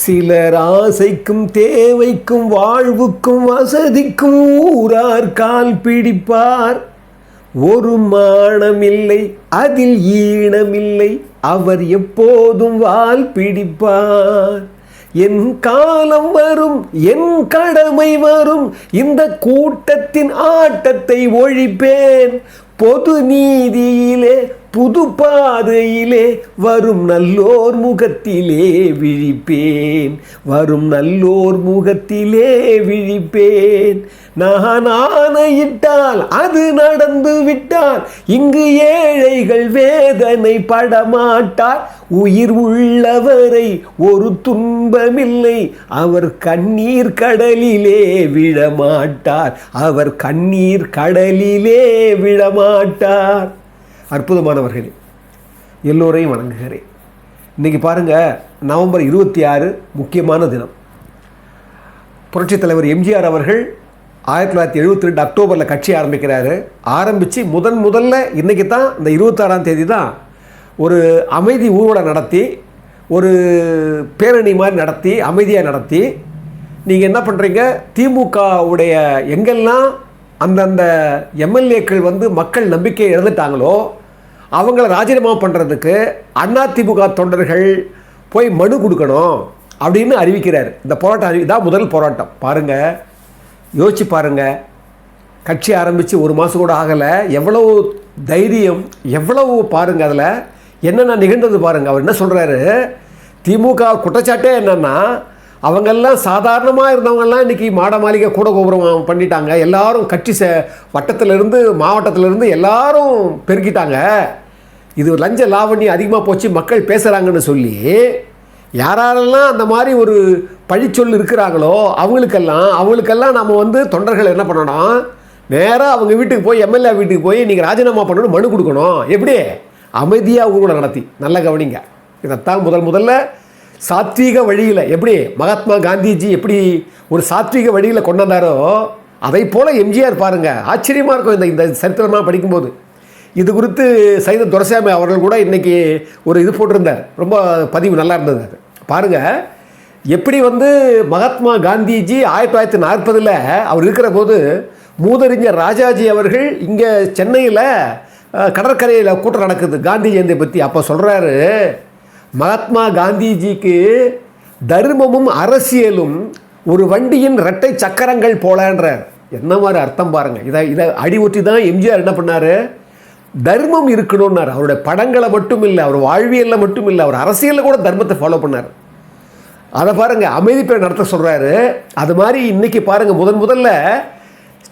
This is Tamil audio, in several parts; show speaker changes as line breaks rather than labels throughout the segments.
சிலர் ஆசைக்கும் தேவைக்கும் வாழ்வுக்கும் வசதிக்கும் ஊரார் கால் பிடிப்பார். ஒரு மானமில்லை அதில் ஈனமில்லை அவர் எப்போதும் வால் பிடிப்பார். என் காலம் வரும் என் கடமை வரும் இந்த கூட்டத்தின் ஆட்டத்தை ஒழிப்பேன். பொது நீதியிலே புது பாதையிலே வரும் நல்லோர் முகத்திலே விழிப்பேன். வரும் நல்லோர் முகத்திலே விழிப்பேன். நான் ஆணையிட்டால் அது நடந்து விட்டால் இங்கு ஏழைகள் வேதனை படமாட்டார். உயிர் உள்ளவரை ஒரு துன்பமில்லை அவர் கண்ணீர் கடலிலே விழமாட்டார். அவர் கண்ணீர் கடலிலே விழமாட்டார். அற்புதமானவர்களே எல்லோரையும் வணங்குகிறேன். இன்றைக்கி பாருங்கள் நவம்பர் இருபத்தி ஆறு முக்கியமான தினம். புரட்சித் தலைவர் எம்ஜிஆர் அவர்கள் ஆயிரத்தி தொள்ளாயிரத்தி எழுபத்தி ரெண்டு அக்டோபரில் கட்சி ஆரம்பிக்கிறாரு. ஆரம்பித்து முதன் முதல்ல இன்றைக்கி தான் இந்த இருபத்தாறாம் தேதி தான் ஒரு அமைதி ஊர்வலம் நடத்தி ஒரு பேரணி மாதிரி நடத்தி அமைதியாக நடத்தி நீங்கள் என்ன பண்ணுறீங்க திமுகவுடைய எங்கெல்லாம் அந்தந்த எம்எல்ஏக்கள் வந்து மக்கள் நம்பிக்கை இழந்துட்டாங்களோ அவங்கள ராஜினாமா பண்ணுறதுக்கு அதிமுக தொண்டர்கள் போய் மனு கொடுக்கணும் அப்படின்னு அறிவிக்கிறார். இந்த போராட்டம் அறிவி தான் முதல் போராட்டம். பாருங்கள் யோசிச்சு பாருங்கள் கட்சி ஆரம்பித்து ஒரு மாதம் கூட ஆகலை. எவ்வளவு தைரியம் எவ்வளவு பாருங்கள் அதில். என்னென்ன நிகழ்ந்தது பாருங்கள் அவர் என்ன சொல்கிறாரு திமுக குற்றச்சாட்டே என்னென்னா அவங்கெல்லாம் சாதாரணமாக இருந்தவங்கெல்லாம் இன்றைக்கி மாட மாளிகை கூட கோபுரம் பண்ணிட்டாங்க. எல்லாரும் கட்சி ச வட்டத்திலிருந்து மாவட்டத்திலிருந்து எல்லாரும் பெருக்கிட்டாங்க இது லஞ்ச லாவணி அதிகமாக போச்சு மக்கள் பேசுகிறாங்கன்னு சொல்லி யாரெல்லாம் அந்த மாதிரி ஒரு பழிச்சொல் இருக்கிறாங்களோ அவங்களுக்கெல்லாம் அவங்களுக்கெல்லாம் நம்ம வந்து தொண்டர்கள் என்ன பண்ணணும்? நேராக அவங்க வீட்டுக்கு போய் எம்எல்ஏ வீட்டுக்கு போய் நீங்கள் ராஜினாமா பண்ணணும் மனு கொடுக்கணும். எப்படி? அமைதியாக ஊர்வலம் நடத்தி. நல்ல கவனிங்க. இதைத்தான் முதல் முதல்ல சாத்வீக வழியில் எப்படி மகாத்மா காந்திஜி எப்படி ஒரு சாத்வீக வழியில் கொண்டு வந்தாரோ அதை போல் எம்ஜிஆர் பாருங்கள் ஆச்சரியமாக இருக்கும் இந்த இந்த சரித்திரமாக படிக்கும்போது. இது குறித்து சைத துரசாமி அவர்கள் கூட இன்றைக்கி ஒரு இது போட்டிருந்தார். ரொம்ப பதிவு நல்லா இருந்தது அது. பாருங்கள் எப்படி வந்து மகாத்மா காந்திஜி ஆயிரத்தி தொள்ளாயிரத்தி நாற்பதில் அவர் இருக்கிற போது மூதறிஞர் ராஜாஜி அவர்கள் இங்கே சென்னையில் கடற்கரையில் கூட்டம் நடக்குது. காந்தி ஜெயந்தியை பற்றி அப்போ சொல்கிறாரு மகாத்மா காந்திஜிக்கு தர்மமும் அரசியலும் ஒரு வண்டியின் இரட்டை சக்கரங்கள் போலன்றார். என்ன மாதிரி அர்த்தம் பாருங்கள் இதை இதை அடி ஒட்டி தான் எம்ஜிஆர் என்ன பண்ணார்? தர்மம் இருக்கணும்னார். அவருடைய படங்களை மட்டும் இல்லை அவர் வாழ்வியலில் மட்டும் இல்லை அவர் அரசியலில் கூட தர்மத்தை ஃபாலோ பண்ணார். அதை பாருங்கள் அமைதி பேர் நடத்த சொல்கிறாரு அது மாதிரி இன்றைக்கி பாருங்கள் முதன் முதல்ல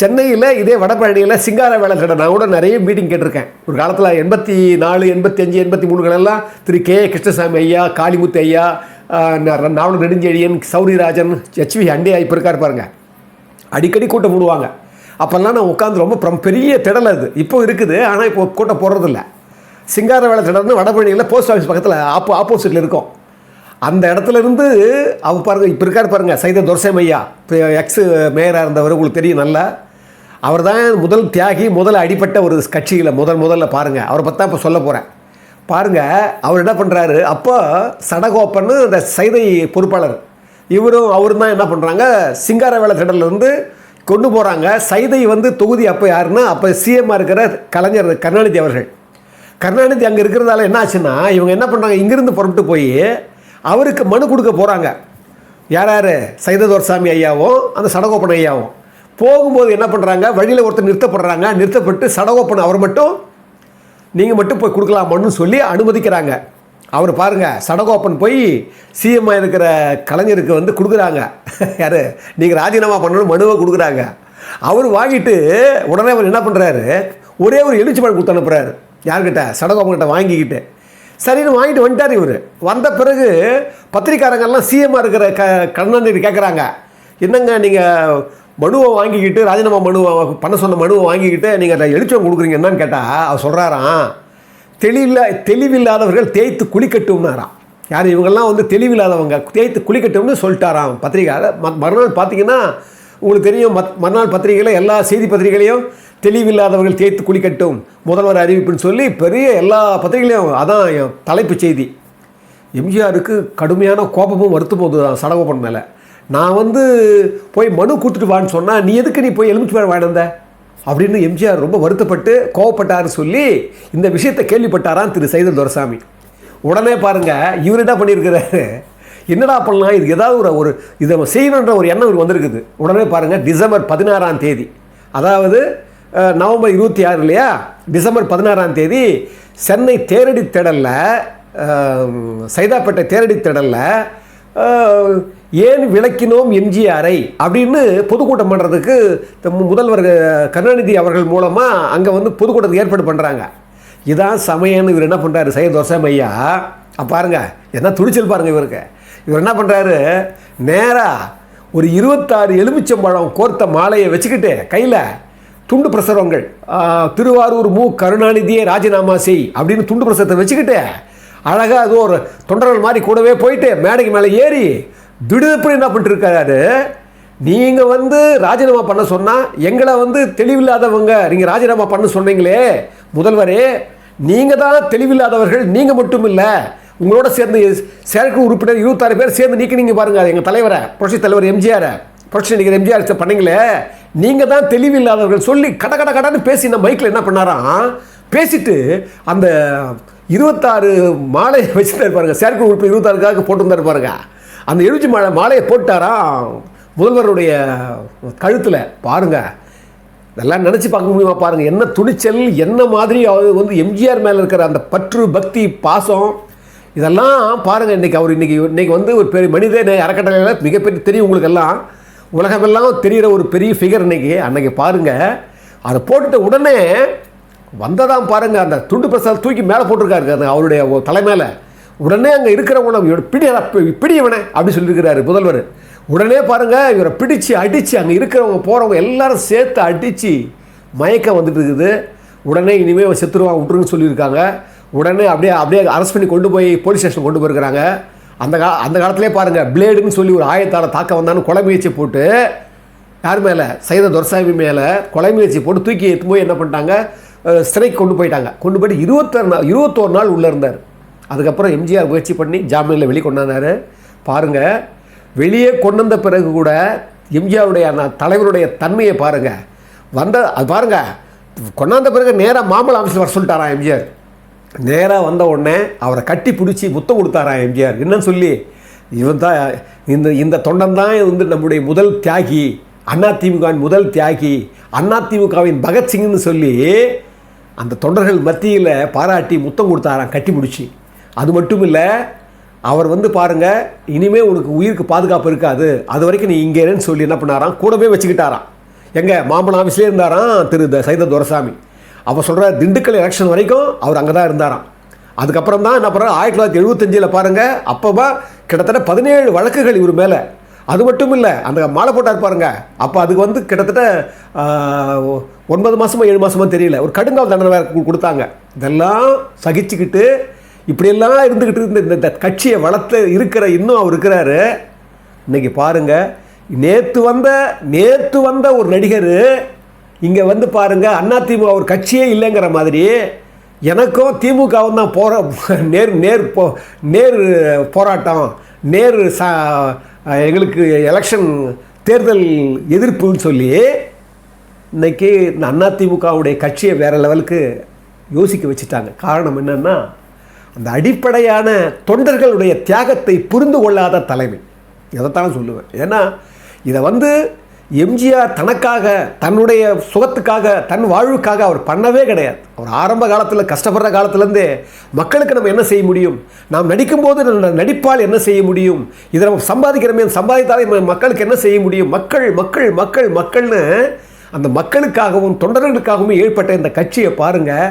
சென்னையில் இதே வடபழனியில் சிங்கார வேலை கடை நான் கூட நிறைய மீட்டிங் கேட்டிருக்கேன். ஒரு காலத்தில் எண்பத்தி நாலு எண்பத்தி அஞ்சு எண்பத்தி மூணுகளெல்லாம் திரு கே கிருஷ்ணசாமி ஐயா காளிமுத்து ஐயா நாவல் நெடுஞ்செழியன் சௌரிராஜன் ஹெச்வி அண்டே இப்போ இருக்கார் பாருங்க. அடிக்கடி கூட்டம் போடுவாங்க. அப்போல்லாம் நான் உட்காந்து ரொம்ப பிரம் பெரிய திடல் அது. இப்போ இருக்குது ஆனால் இப்போ கூட்டம் போடுறதில்ல. சிங்கார வேலை திடல்னு வடபழனியில் போஸ்ட் ஆஃபீஸ் பக்கத்தில் ஆப்போ ஆப்போசிட்டில் இருக்கும். அந்த இடத்துல இருந்து அவர் பாருங்கள் இப்போ இருக்கார் பாருங்கள் சைத துரசேம் ஐயா. இப்போ எக்ஸ் மேயராக இருந்தவர் உங்களுக்கு தெரியும் நல்லா. அவர் தான் முதல் தியாகி முதல் அடிப்பட்ட ஒரு கட்சியில் முதல் முதல்ல பாருங்கள் அவரை பற்றி இப்போ சொல்ல போகிறேன் பாருங்கள் அவர் என்ன பண்ணுறாரு அப்போ சடகோப்பன்னு அந்த சைதை பொறுப்பாளர். இவரும் அவரும் தான் என்ன பண்ணுறாங்க சிங்கார வேலை திடலேருந்து கொண்டு போகிறாங்க சைதை வந்து தொகுதி அப்போ யாருன்னா அப்போ சிஎம்மாக இருக்கிற கலைஞர் கருணாநிதி அவர்கள். கருணாநிதி அங்கே இருக்கிறதால என்ன ஆச்சுன்னா இவங்க என்ன பண்ணுறாங்க இங்கேருந்து புறப்பட்டு போய் அவருக்கு மனு கொடுக்க போகிறாங்க யார் யார்? சைததோர்சாமி ஐயாவும் அந்த சடகோப்பன் ஐயாவும். போகும்போது என்ன பண்ணுறாங்க வழியில் ஒருத்தர் நிறுத்தப்படுறாங்க. நிறுத்தப்பட்டு சடகோப்பன் அவர் மட்டும் நீங்கள் மட்டும் போய் கொடுக்கலாமான்னு சொல்லி அனுமதிக்கிறாங்க. அவர் பாருங்கள் சடகோப்பன் போய் சிஎம்ஐ இருக்கிற கலைஞருக்கு வந்து கொடுக்குறாங்க. யார்? நீங்கள் ராஜினாமா பண்ணணும் மனுவை கொடுக்குறாங்க. அவர் வாங்கிட்டு உடனே அவர் என்ன பண்ணுறாரு ஒரே ஒரு எழுச்சி பழம் கொடுத்து அனுப்புகிறாரு யார்கிட்ட? சடகோப்பன்கிட்ட வாங்கிக்கிட்டு. சரின்னு வாங்கிட்டு வந்துட்டார் இவர். வந்த பிறகு பத்திரிக்காரங்கள்லாம் சிஎம்மாக இருக்கிற க கருணாநிதி கேட்குறாங்க என்னங்க நீங்கள் மனுவை வாங்கிக்கிட்டு ராஜினாமா மனுவை பண்ண சொன்ன மனுவை வாங்கிக்கிட்டு நீங்கள் அதை எழுச்சம் கொடுக்குறீங்க என்னன்னு கேட்டால் அவர் சொல்கிறாராம் தெளிவில்லா தெளிவில்லாதவர்கள் தேய்த்து குளிக்கட்டும்னாராம் யார் இவங்கெல்லாம் வந்து தெளிவில்லாதவங்க தேய்த்து குளிக்கட்டும்னு சொல்லிட்டாராம் பத்திரிக்கை மறுநாள் பார்த்தீங்கன்னா உங்களுக்கு தெரியும் மத் மறுநாள் பத்திரிகையில் எல்லா செய்தி பத்திரிகைகளையும் தெளிவில்லாதவர்கள் தேய்த்து குளிக்கட்டும் முதல்வர் அறிவிப்புன்னு சொல்லி பெரிய எல்லா பத்திரிகைகளையும் அதான் என் தலைப்பு செய்தி. எம்ஜிஆருக்கு கடுமையான கோபமும் வருத்தமும் தான் சடகோபன் மேலே. நான் வந்து போய் மனு கொடுத்துட்டு வான்னு சொன்னால் நீ எதுக்கு நீ போய் எலுமிச்சு மேலே வாங்கினந்த அப்படின்னு எம்ஜிஆர் ரொம்ப வருத்தப்பட்டு கோவப்பட்டார்னு சொல்லி இந்த விஷயத்தை கேள்விப்பட்டாராம் திரு சைதல் துரசாமி. உடனே பாருங்க இவர் என்ன பண்ணியிருக்கிறாரு? என்னடா பண்ணலாம்? இது ஏதாவது ஒரு ஒரு இதை செய்யணுன்ற ஒரு எண்ணம் இவருக்கு வந்திருக்குது. உடனே பாருங்கள் டிசம்பர் பதினாறாம் தேதி. அதாவது நவம்பர் இருபத்தி ஆறு இல்லையா? டிசம்பர் பதினாறாம் தேதி சென்னை தேரடி திடலில் சைதாப்பேட்டை தேரடி திடலில் ஏன் விளக்கினோம் எம்ஜிஆரை அப்படின்னு பொதுக்கூட்டம் பண்ணுறதுக்கு முதல்வர் கருணாநிதி அவர்கள் மூலமாக அங்கே வந்து பொதுக்கூட்டத்துக்கு ஏற்பாடு பண்ணுறாங்க இதான் சமயம்னு இவர் என்ன பண்ணுறாரு சையத் தோசம் ஐயா பாருங்க என்ன துணிச்சல் பாருங்கள் இவருக்கு. இவர் என்ன பண்ணுறாரு நேராக ஒரு இருபத்தாறு எலுமிச்சம்பழம் கோர்த்த மாலையை வச்சுக்கிட்டு கையில் துண்டு பிரசுரங்கள் திருவாரூர் மு கருணாநிதியை ராஜினாமா செய் அப்படின்னு துண்டு பிரசுரத்தை வச்சுக்கிட்டு அழகாக அது ஒரு தொண்டர்கள் மாதிரி கூடவே போயிட்டு மேடைக்கு மேலே ஏறி திடுப்பு என்ன பண்ணிட்டுருக்காரு நீங்கள் வந்து ராஜினாமா பண்ண சொன்னால் எங்களை வந்து தெளிவில்லாதவங்க. நீங்கள் ராஜினாமா பண்ண சொன்னீங்களே முதல்வரே. நீங்கள் தான் தெளிவில்லாதவர்கள் நீங்கள் மட்டும் இல்லை உங்களோட சேர்ந்து செயற்குழு உறுப்பினர் இருபத்தாறு பேர் சேர்ந்து நீக்கினீங்க பாருங்க எங்கள் தலைவரை புரட்சி தலைவர் எம்ஜிஆர். புரட்சி நடிகர் எம்ஜிஆர் பண்ணீங்களே. நீங்கள் தான் தெளிவில்லாதவர்கள் சொல்லி கட கட கடன்னு பேசி இந்த மைக்கில் என்ன பண்ணாராம்? பேசிட்டு அந்த இருபத்தாறு மாலையை வச்சுட்டு இருப்பாருங்க செயற்கை உறுப்பு இருபத்தாறுக்காக போட்டிருந்தாரு பாருங்க. அந்த எழுச்சி மாலை மாலையை போட்டாராம் முதல்வருடைய கழுத்தில். பாருங்கள் இதெல்லாம் நினச்சி பார்க்க முடியுமா பாருங்கள் என்ன துணிச்சல் என்ன மாதிரி அவர் வந்து எம்ஜிஆர் மேலே இருக்கிற அந்த பற்று பக்தி பாசம் இதெல்லாம் பாருங்க இன்னைக்கு அவர் இன்றைக்கி இன்றைக்கி வந்து ஒரு பெரிய மனித அறக்கட்டளையில் மிகப்பெரிய தெரியும் உங்களுக்கு எல்லாம் உலகமெல்லாம் தெரிகிற ஒரு பெரிய ஃபிகர் இன்னைக்கு. அன்றைக்கி பாருங்கள் அதை போட்டுட்ட உடனே வந்ததான் பாருங்கள் அந்த துண்டு பிரசாத் தூக்கி மேலே போட்டிருக்காரு அந்த அவருடைய தலைமையில் உடனே அங்கே இருக்கிறவங்க இவரை பிடி பிடியவனே அப்படி சொல்லியிருக்கிறாரு முதல்வர். உடனே பாருங்கள் இவரை பிடிச்சு அடித்து அங்கே இருக்கிறவங்க போகிறவங்க எல்லாரும் சேர்த்து அடித்து மயக்கம் வந்துட்டு இருக்குது. உடனே இனிமேல் செத்துருவான் விட்டுருன்னு சொல்லியிருக்காங்க. உடனே அப்படியே அப்படியே அரெஸ்ட் பண்ணி கொண்டு போய் போலீஸ் ஸ்டேஷன் கொண்டு போயிருக்கிறாங்க. அந்த கா அந்த காலத்திலே பாருங்கள் பிளேடுன்னு சொல்லி ஒரு ஆயத்தால் தாக்க வந்தான்னு கொலை முயற்சி போட்டு யார் மேலே? சைத துரசாமி மேலே கொலை முயற்சி போட்டு தூக்கி எடுத்து போய் என்ன பண்ணிட்டாங்க? ஸ்ட்ரைக் சிறைக்கு கொண்டு போயிட்டாங்க. கொண்டு போயிட்டு இருபத்தாறு நாள் இருபத்தோரு நாள் உள்ளே இருந்தார். அதுக்கப்புறம் எம்ஜிஆர் முயற்சி பண்ணி ஜாமீனில் வெளியே கொண்டாந்தார். பாருங்கள் வெளியே கொண்டு வந்த பிறகு கூட எம்ஜிஆருடைய தலைவருடைய தன்மையை பாருங்கள் வந்த அது பாருங்கள் கொண்டாந்த பிறகு நேராக மாம்பழம் ஆஃபீஸில் வர சொல்லிட்டாராம் எம்ஜிஆர்? நேராக வந்த உடனே அவரை கட்டி பிடிச்சி முத்தம் கொடுத்தாராம் எம்ஜிஆர்? என்னன்னு சொல்லி இவன் தான் இந்த இந்த தொண்டன் தான் வந்து நம்முடைய முதல் தியாகி அதிமுகவின் முதல் தியாகி அதிமுகவின் பகத்சிங்னு சொல்லி அந்த தொண்டர்கள் மத்தியில் பாராட்டி முத்தம் கொடுத்தாராம் கட்டி பிடிச்சி. அது மட்டும் இல்லை அவர் வந்து பாருங்கள் இனிமேல் உனக்கு உயிருக்கு பாதுகாப்பு இருக்காது. அது வரைக்கும் நீ இங்கேன்னு சொல்லி என்ன பண்ணாராம்? கூடவே வச்சுக்கிட்டாராம். எங்கள் மாம்பழம் ஆஃபீஸ்லேயே இருந்தாராம் திரு த- சைத துரசாமி. அவர் சொல்கிற திண்டுக்கல் எலெக்ஷன் வரைக்கும் அவர் அங்கே தான் இருந்தாராம். அதுக்கப்புறம் தான் என்ன பண்ணுறாரு ஆயிரத்தி தொள்ளாயிரத்தி எழுபத்தஞ்சில் பாருங்கள் அப்போவா கிட்டத்தட்ட பதினேழு வழக்குகள் இவர் மேலே. அது மட்டும் இல்லை அந்த மாலை போட்டார் பாருங்கள் அப்போ அதுக்கு வந்து கிட்டத்தட்ட ஒன்பது மாதமோ ஏழு மாதமோ தெரியல. ஒரு கடுங்கால் தண்டனை வேற கொடுத்தாங்க. இதெல்லாம் சகிச்சுக்கிட்டு இப்படியெல்லாம் இருந்துக்கிட்டு இருந்த இந்த- கட்சியை வளர்த்து இருக்கிற இன்னும் அவர் இருக்கிறாரு. இன்னைக்கு பாருங்க நேற்று வந்த நேற்று வந்த ஒரு நடிகர் இங்கே வந்து பாருங்க அதிமுக ஒரு கட்சியே இல்லைங்கிற மாதிரி எனக்கும் திமுகவும் தான் போற நேர் நேர் போ நேர் போராட்டம் நேர் சா எங்களுக்கு எலெக்ஷன் தேர்தல் எதிர்ப்புன்னு சொல்லி இன்றைக்கி இந்த அதிமுகவுடைய கட்சியை வேறு லெவலுக்கு யோசிக்க வச்சுட்டாங்க. காரணம் என்னென்னா அந்த அடிப்படையான தொண்டர்களுடைய தியாகத்தை புரிந்து கொள்ளாத தலைமை. இதைத்தான் சொல்லுவேன். ஏன்னா இதை வந்து எம்ஜிஆர் தனக்காக தன்னுடைய சுகத்துக்காக தன் வாழ்வுக்காக அவர் பண்ணவே கிடையாது. அவர் ஆரம்ப காலத்தில் கஷ்டப்படுற காலத்துலேருந்தே மக்களுக்கு நம்ம என்ன செய்ய முடியும்? நாம் நடிக்கும்போது நடிப்பால் என்ன செய்ய முடியும்? இதை நம்ம சம்பாதிக்கிறோமே சம்பாதித்தாலே மக்களுக்கு என்ன செய்ய முடியும்? மக்கள் மக்கள் மக்கள் மக்கள்னு அந்த மக்களுக்காகவும் தொண்டர்களுக்காகவும் ஏற்பட்ட இந்த கட்சியை பாருங்கள்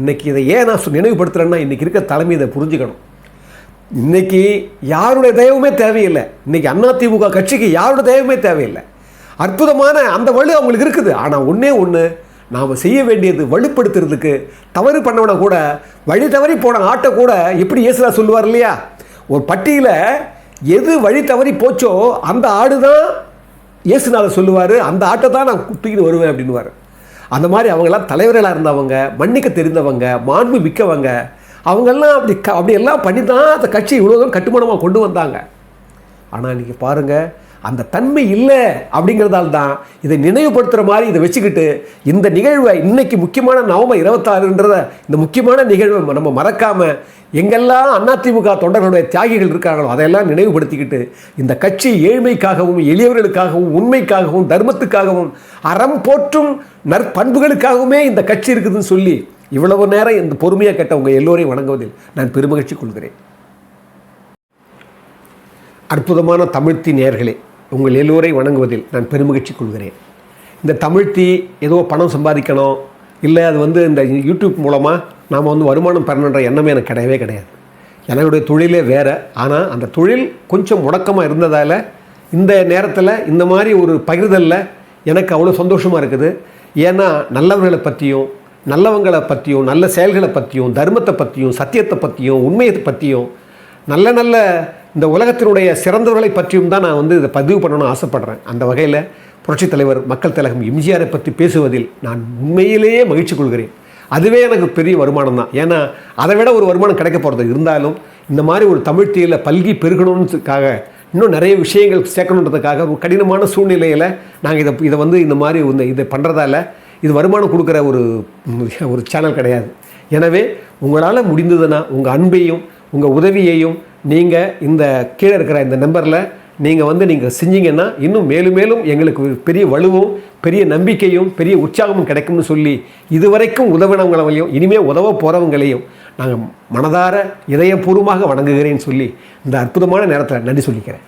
இன்றைக்கி இதை ஏன் நான் நினைவுபடுத்துகிறேன்னா இன்றைக்கி இருக்க தலைமை இதை புரிஞ்சுக்கணும். இன்றைக்கி யாருடைய தெய்வமே தேவையில்லை. இன்றைக்கி அதிமுக கட்சிக்கு யாருடைய தெய்வமே தேவையில்லை. அற்புதமான அந்த வலு அவங்களுக்கு இருக்குது. ஆனால் ஒன்றே ஒன்று நாம் செய்ய வேண்டியது வலுப்படுத்துறதுக்கு தவறு பண்ணவனை கூட வழி தவறி போன ஆட்டை கூட எப்படி இயேசுலா சொல்லுவார் இல்லையா? ஒரு பட்டியில் எது வழி தவறி போச்சோ அந்த ஆடு தான் இயேசுநாதர் சொல்லுவார் அந்த ஆட்டை தான் நான் தூக்கிட்டு வருவேன் அப்படின்னுவார். அந்த மாதிரி அவங்கெல்லாம் தலைவர்களாக இருந்தவங்க மன்னிக்க தெரிந்தவங்க மாண்பு மிக்கவங்க அவங்கெல்லாம் அப்படி க அப்படி எல்லாம் பண்ணி தான் அந்த கட்சி இவ்வளோ தூரம் கட்டுமானமாக கொண்டு வந்தாங்க. ஆனால் இன்றைக்கி பாருங்கள் அந்த தன்மை இல்லை அப்படிங்கிறதால தான் இதை நினைவுபடுத்துகிற மாதிரி இதை வச்சுக்கிட்டு இந்த நிகழ்வை இன்னைக்கு முக்கியமான நவம்பர் இருபத்தாறுன்றத இந்த முக்கியமான நிகழ்வை நம்ம மறக்காமல் எங்கெல்லாம் அதிமுக தொண்டர்களுடைய தியாகிகள் இருக்காங்களோ அதையெல்லாம் நினைவுபடுத்திக்கிட்டு இந்த கட்சி ஏழ்மைக்காகவும் எளியவர்களுக்காகவும் உண்மைக்காகவும் தர்மத்துக்காகவும் அறம் போற்றும் நற்பண்புகளுக்காகவுமே இந்த கட்சி இருக்குதுன்னு சொல்லி இவ்வளவு நேரம் இந்த பொறுமையாக கேட்ட உங்கள் எல்லோரையும் வணங்குவதில் நான் பெருமகிழ்ச்சி கொள்கிறேன். அற்புதமான தமிழ்த்தி நேர்களே உங்கள் எல்லோரை வணங்குவதில் நான் பெருமகிழ்ச்சி கொள்கிறேன். இந்த தமிழ்த்தி ஏதோ பணம் சம்பாதிக்கணும் இல்லை அது வந்து இந்த யூடியூப் மூலமாக நாம் வந்து வருமானம் பெறணுன்ற எண்ணமே எனக்கு கிடையவே கிடையாது. என்னுடைய தொழிலே வேறு ஆனால் அந்த தொழில் கொஞ்சம் முடக்கமாக இருந்ததால் இந்த நேரத்தில் இந்த மாதிரி ஒரு பகிர்தலில் எனக்கு அவ்வளோ சந்தோஷமாக இருக்குது. ஏன்னா நல்லவர்களை பற்றியும் நல்லவங்களை பற்றியும் நல்ல செயல்களை பற்றியும் தர்மத்தை பற்றியும் சத்தியத்தை பற்றியும் உண்மையை பற்றியும் நல்ல நல்ல இந்த உலகத்தினுடைய சிறந்தவர்களை பற்றியும் தான் நான் வந்து இதை பதிவு பண்ணணும்னு ஆசைப்பட்றேன். அந்த வகையில் புரட்சித் தலைவர் மக்கள் திலகம் எம்ஜிஆரை பற்றி பேசுவதில் நான் உண்மையிலேயே மகிழ்ச்சி கொள்கிறேன். அதுவே எனக்கு பெரிய வருமானம் தான். ஏன்னா அதை விட ஒரு வருமானம் கிடைக்க போகிறது இருந்தாலும் இந்த மாதிரி ஒரு தமிழ் தீயில் பல்கி பெருகணுன்றதுக்காக இன்னும் நிறைய விஷயங்கள் சேர்க்கணுன்றதுக்காக ஒரு கடினமான சூழ்நிலையில் நாங்கள் இதை இதை வந்து இந்த மாதிரி இந்த இதை பண்ணுறதால இது வருமானம் கொடுக்குற ஒரு ஒரு சேனல் கிடையாது. எனவே உங்களால் முடிந்ததுன்னா உங்கள் அன்பையும் உங்கள் உதவியையும் நீங்கள் இந்த கீழே இருக்கிற இந்த நம்பரில் நீங்கள் வந்து நீங்கள் செஞ்சீங்கன்னா இன்னும் மேலும் மேலும் எங்களுக்கு பெரிய வலுவும் பெரிய நம்பிக்கையும் பெரிய உற்சாகமும் கிடைக்கும்னு சொல்லி இதுவரைக்கும் உதவினவங்களையும் இனிமேல் உதவ போகிறவங்களையும் நாங்கள் மனதார இதயபூர்வமாக வணங்குகிறேன்னு சொல்லி இந்த அற்புதமான நேரத்தில் நன்றி சொல்லிக்கிறேன்.